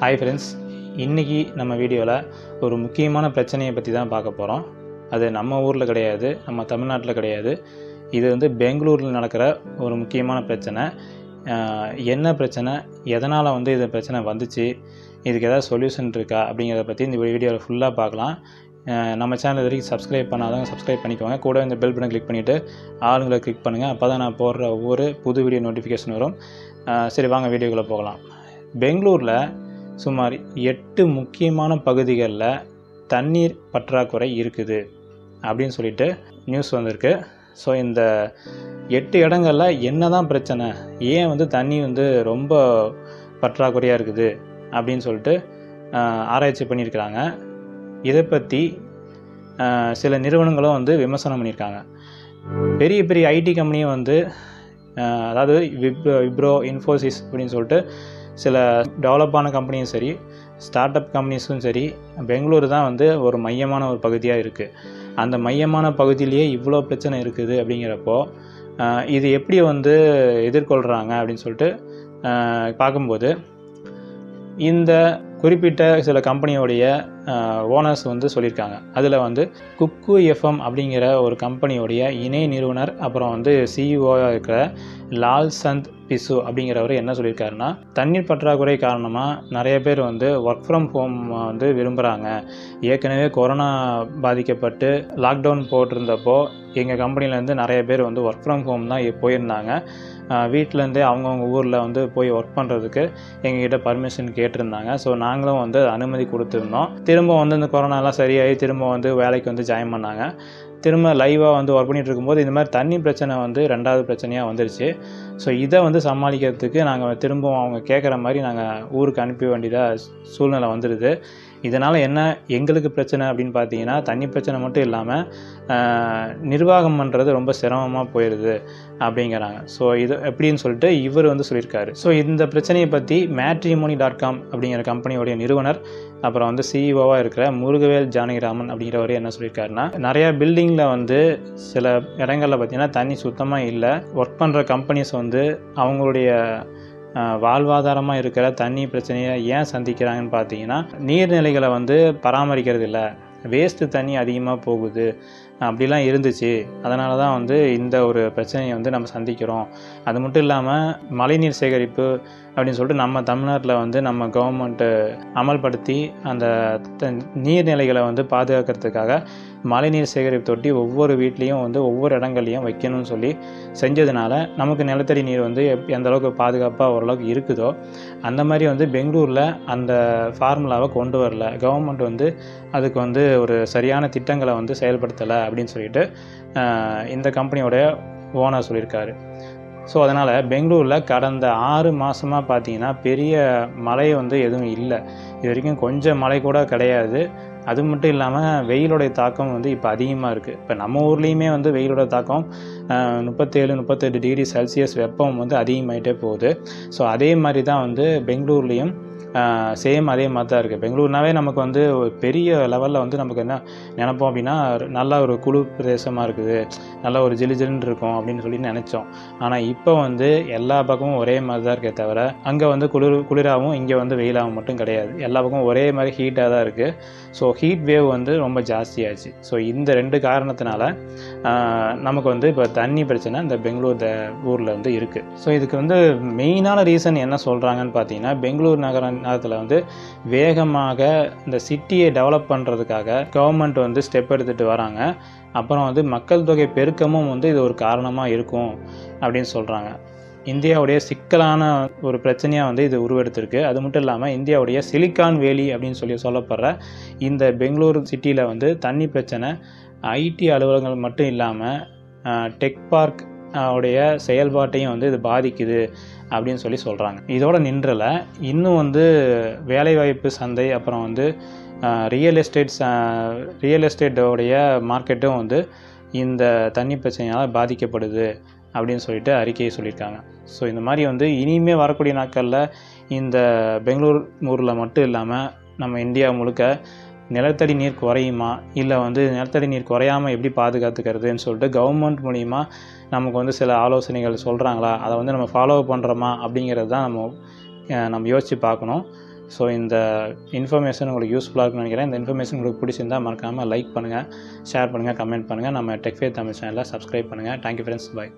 Hi friends இன்றைக்கி நம்ம வீடியோவில் ஒரு முக்கியமான பிரச்சனையை பற்றி தான் பார்க்க போகிறோம் அது நம்ம ஊரில் கிடையாது நம்ம தமிழ்நாட்டில் கிடையாது. இது வந்து பெங்களூரில் நடக்கிற ஒரு முக்கியமான பிரச்சனை. என்ன பிரச்சனை? எதனால் வந்து இது பிரச்சனை வந்துச்சு? இதுக்கு ஏதாவது சொல்யூஷன் இருக்கா? அப்படிங்கிறத பற்றி இந்த வீடியோவில் ஃபுல்லாக பார்க்கலாம். நம்ம சேனல் வரைக்கும் சப்ஸ்கிரைப் பண்ணாதவங்க சப்ஸ்கிரைப் பண்ணிக்கோங்க. கூட இந்த பெல் பட்டன் கிளிக் பண்ணிவிட்டு ஆளுங்களை கிளிக் பண்ணுங்கள் அப்போ தான் நான் போடுற ஒவ்வொரு புது வீடியோ நோட்டிஃபிகேஷன் வரும். சரி வாங்க வீடியோக்குள்ளே போகலாம். பெங்களூரில் சுமார் எட்டு முக்கியமான பகுதிகளில் தண்ணீர் பற்றாக்குறை இருக்குது அப்படின்னு சொல்லிட்டு நியூஸ் வந்திருக்கு. ஸோ இந்த எட்டு இடங்களில் என்ன தான் பிரச்சனை? ஏன் வந்து தண்ணி வந்து ரொம்ப பற்றாக்குறையாக இருக்குது அப்படின்னு சொல்லிட்டு ஆராய்ச்சி பண்ணியிருக்கிறாங்க. இதை பற்றி சில நிறுவனங்களும் வந்து விமர்சனம் பண்ணியிருக்காங்க. பெரிய பெரிய ஐடி கம்பெனியும் வந்து அதாவது விப்ரோ இன்ஃபோசிஸ் அப்படின்னு சொல்லிட்டு சில டெவலப்பான கம்பெனியும் சரி ஸ்டார்ட் அப் கம்பெனிஸும் சரி பெங்களூர் தான் வந்து ஒரு மையமான ஒரு பகுதியாக இருக்குது அந்த மையமான பகுதியிலேயே இவ்வளோ பிரச்சனை இருக்குது அப்படிங்கிறப்போ இது எப்படி வந்து எதிர்கொள்கிறாங்க அப்படின்னு சொல்லிட்டு பார்க்கும்போது இந்த குறிப்பிட்ட சில கம்பெனியோடைய ஓனர்ஸ் வந்து சொல்லியிருக்காங்க. அதில் வந்து குக்கு எஃப்எம் அப்படிங்கிற ஒரு கம்பெனியோடைய இணை நிறுவனர் அப்புறம் வந்து சிஇஓவாக இருக்கிற லால் சந்த் பிசு அப்படிங்கிறவர் என்ன சொல்லியிருக்காருன்னா தண்ணீர் பற்றாக்குறை காரணமாக நிறைய பேர் வந்து ஒர்க் ஃப்ரம் ஹோம் வந்து விரும்புகிறாங்க ஏற்கனவே கொரோனா பாதிக்கப்பட்டு லாக்டவுன் போட்டிருந்தப்போ எங்கள் கம்பெனிலேருந்து நிறைய பேர் வந்து ஒர்க் ஃப்ரம் ஹோம் தான் போயிருந்தாங்க. வீட்டிலேருந்தே அவங்கவுங்க ஊரில் வந்து போய் ஒர்க் பண்ணுறதுக்கு எங்ககிட்ட பர்மிஷன் கேட்டிருந்தாங்க. ஸோ நாங்களும் வந்து அனுமதி கொடுத்துருந்தோம். திரும்ப வந்து இந்த கொரோனாலாம் சரியாகி திரும்ப வந்து வேலைக்கு வந்து ஜாயின் பண்ணாங்க. திரும்ப லைவாக வந்து ஒர்க் பண்ணிகிட்டு இருக்கும்போது இந்த மாதிரி தண்ணி பிரச்சனை வந்து ரெண்டாவது பிரச்சனையாக வந்துருச்சு. ஸோ இதை வந்து சமாளிக்கிறதுக்கு நாங்கள் திரும்பவும் அவங்க கேட்குற மாதிரி நாங்கள் ஊருக்கு அனுப்ப வேண்டியதாக சூழ்நிலை வந்துடுது இதனால் என்ன எங்களுக்கு பிரச்சனை அப்படின்னு பார்த்தீங்கன்னா தண்ணி பிரச்சனை மட்டும் இல்லாமல் நிர்வாகம் பண்ணுறது ரொம்ப சிரமமாக போயிடுது அப்படிங்கிறாங்க. ஸோ இது எப்படின்னு சொல்லிட்டு இவர் வந்து சொல்லியிருக்காரு. ஸோ இந்த பிரச்சனையை பற்றி மேட்ரிமோனி டாட் காம் அப்படிங்கிற கம்பெனியோடைய நிறுவனர் அப்புறம் வந்து சிஇஓவாக இருக்கிற முருகவேல் ஜானகிராமன் அப்படிங்கிறவர் என்ன சொல்லியிருக்காருன்னா நிறையா பில்டிங்கில் வந்து சில இடங்களில் பார்த்தீங்கன்னா தண்ணி சுத்தமாக இல்லை. ஒர்க் பண்ணுற கம்பெனிஸ் வந்து அவங்களுடைய வாழ்வாதாரமாக இருக்கிற தண்ணி பிரச்சனையை ஏன் சந்திக்கிறாங்கன்னு பார்த்தீங்கன்னா நீர்நிலைகளை வந்து பராமரிக்கிறது இல்லை. வேஸ்ட்டு தண்ணி அதிகமாக போகுது. அப்படிலாம் இருந்துச்சு. அதனால தான் வந்து இந்த ஒரு பிரச்சனையை வந்து நம்ம சந்திக்கிறோம். அது மட்டும் இல்லாமல் மழைநீர் சேகரிப்பு அப்படின்னு சொல்லிட்டு நம்ம தமிழ்நாட்டில் வந்து நம்ம கவர்மெண்ட்டு அமல்படுத்தி அந்த நீர்நிலைகளை வந்து பாதுகாக்கிறதுக்காக மழைநீர் சேகரிப்பு தொட்டி ஒவ்வொரு வீட்லேயும் வந்து ஒவ்வொரு இடங்கள்லையும் வைக்கணும்னு சொல்லி செஞ்சதுனால நமக்கு நிலத்தடி நீர் வந்து எப்- எந்த அளவுக்கு பாதுகாப்பாக ஓரளவுக்கு இருக்குதோ அந்த மாதிரி வந்து பெங்களூரில் அந்த ஃபார்முலாவை கொண்டு வரல. கவர்மெண்ட் வந்து அதுக்கு வந்து ஒரு சரியான திட்டங்களை வந்து செயல்படுத்தலை அப்படின்னு சொல்லிட்டு இந்த கம்பெனியோட ஓனர் சொல்லியிருக்காரு. ஸோ அதனால் பெங்களூரில் கடந்த ஆறு மாதமாக பார்த்தீங்கன்னா பெரிய மழை வந்து எதுவும் இல்லை. இது வரைக்கும் கொஞ்சம் மழை கூட கிடையாது. அது மட்டும் இல்லாமல் வெயிலுடைய தாக்கம் வந்து இப்போ அதிகமாக இருக்குது இப்போ நம்ம ஊர்லேயுமே வந்து வெயிலோட தாக்கம் முப்பத்தேழு முப்பத்தெட்டு டிகிரி செல்சியஸ் வெப்பம் வந்து அதிகமாகிட்டே போகுது. ஸோ அதே மாதிரி தான் வந்து பெங்களூர்லேயும் சேம் அதே மாதிரி தான் இருக்குது பெங்களூர்னாவே நமக்கு வந்து ஒரு பெரிய லெவலில் வந்து நமக்கு என்ன நினைப்போம் அப்படின்னா நல்ல ஒரு குளிர் பிரதேசமாக இருக்குது. நல்ல ஒரு ஜிலு ஜிலுன்னு இருக்கும் அப்படின்னு சொல்லி நினச்சோம். ஆனால் இப்போ வந்து எல்லா பக்கமும் ஒரே மாதிரி தான் இருக்கே தவிர அங்கே வந்து குளிர் குளிராகவும் இங்கே வந்து வெயிலாகவும் மட்டும் கிடையாது. எல்லா பக்கமும் ஒரே மாதிரி ஹீட்டாக தான் இருக்குது ஸோ ஹீட் வேவ் வந்து ரொம்ப ஜாஸ்தியாச்சு ஸோ இந்த ரெண்டு காரணத்தினால நமக்கு வந்து இப்போ தண்ணி பிரச்சனை இந்த பெங்களூர் த ஊரில் வந்து இருக்குது ஸோ இதுக்கு வந்து மெயினான ரீசன் என்ன சொல்கிறாங்கன்னு பார்த்தீங்கன்னா பெங்களூர் நகரம் நேரத்தில் வந்து வேகமாக இந்த சிட்டியை டெவலப் பண்ணுறதுக்காக கவர்மெண்ட் வந்து ஸ்டெப் எடுத்துகிட்டு வராங்க. அப்புறம் வந்து மக்கள் தொகை பெருக்கமும் வந்து இது ஒரு காரணமாக இருக்கும் அப்படின்னு சொல்கிறாங்க இந்தியாவுடைய சிக்கலான ஒரு பிரச்சனையாக வந்து இது உருவெடுத்திருக்கு. அது மட்டும் இல்லாமல் இந்தியாவுடைய சிலிக்கான் வேலி அப்படின்னு சொல்லி சொல்லப்படுற இந்த பெங்களூர் சிட்டியில் வந்து தண்ணி பிரச்சனை ஐடி அலுவலகங்கள் மட்டும் இல்லாமல் டெக் பார்க் உடைய செயல்பாட்டையும் வந்து இது பாதிக்குது. அப்படின்னு சொல்லி சொல்கிறாங்க இதோட நின்றல. இன்னும் வந்து வேலைவாய்ப்பு சந்தை அப்புறம் வந்து ரியல் எஸ்டேட் ரியல் எஸ்டேட்டோடைய மார்க்கெட்டும் வந்து இந்த தண்ணி பிரச்சனையால் பாதிக்கப்படுது அப்படின்னு சொல்லிட்டு அறிக்கையை சொல்லியிருக்காங்க. ஸோ இந்த மாதிரி வந்து இனிமேல் வரக்கூடிய நாட்களில் இந்த பெங்களூர் ஊரில் மட்டும் இல்லாமல் நம்ம இந்தியா முழுக்க நிலத்தடி நீர் குறையுமா? இல்லை வந்து நிலத்தடி நீர் குறையாமல் எப்படி பாதுகாத்துக்கிறதுன்னு சொல்லிட்டு கவர்மெண்ட் மூலிமா நமக்கு வந்து சில ஆலோசனைகள் சொல்கிறாங்களா அதை வந்து நம்ம ஃபாலோ பண்ணுறோமா அப்படிங்கிறது தான் நம்ம நம்ம யோசித்து பார்க்கணும். ஸோ இந்த இன்ஃபர்மேஷன் உங்களுக்கு யூஸ்ஃபுல்லாக இருக்கும்னு நினைக்கிறேன். இந்த இன்ஃபர்மேஷன் உங்களுக்கு பிடிச்சிருந்தால் மறக்காமல் லைக் பண்ணுங்கள் ஷேர் பண்ணுங்கள் கமெண்ட் பண்ணுங்கள் நம்ம டெக்ஃபே தமிழ் சேனலில் சப்ஸ்கிரைப் பண்ணுங்கள் தேங்க்யூ ஃப்ரெண்ட்ஸ் பை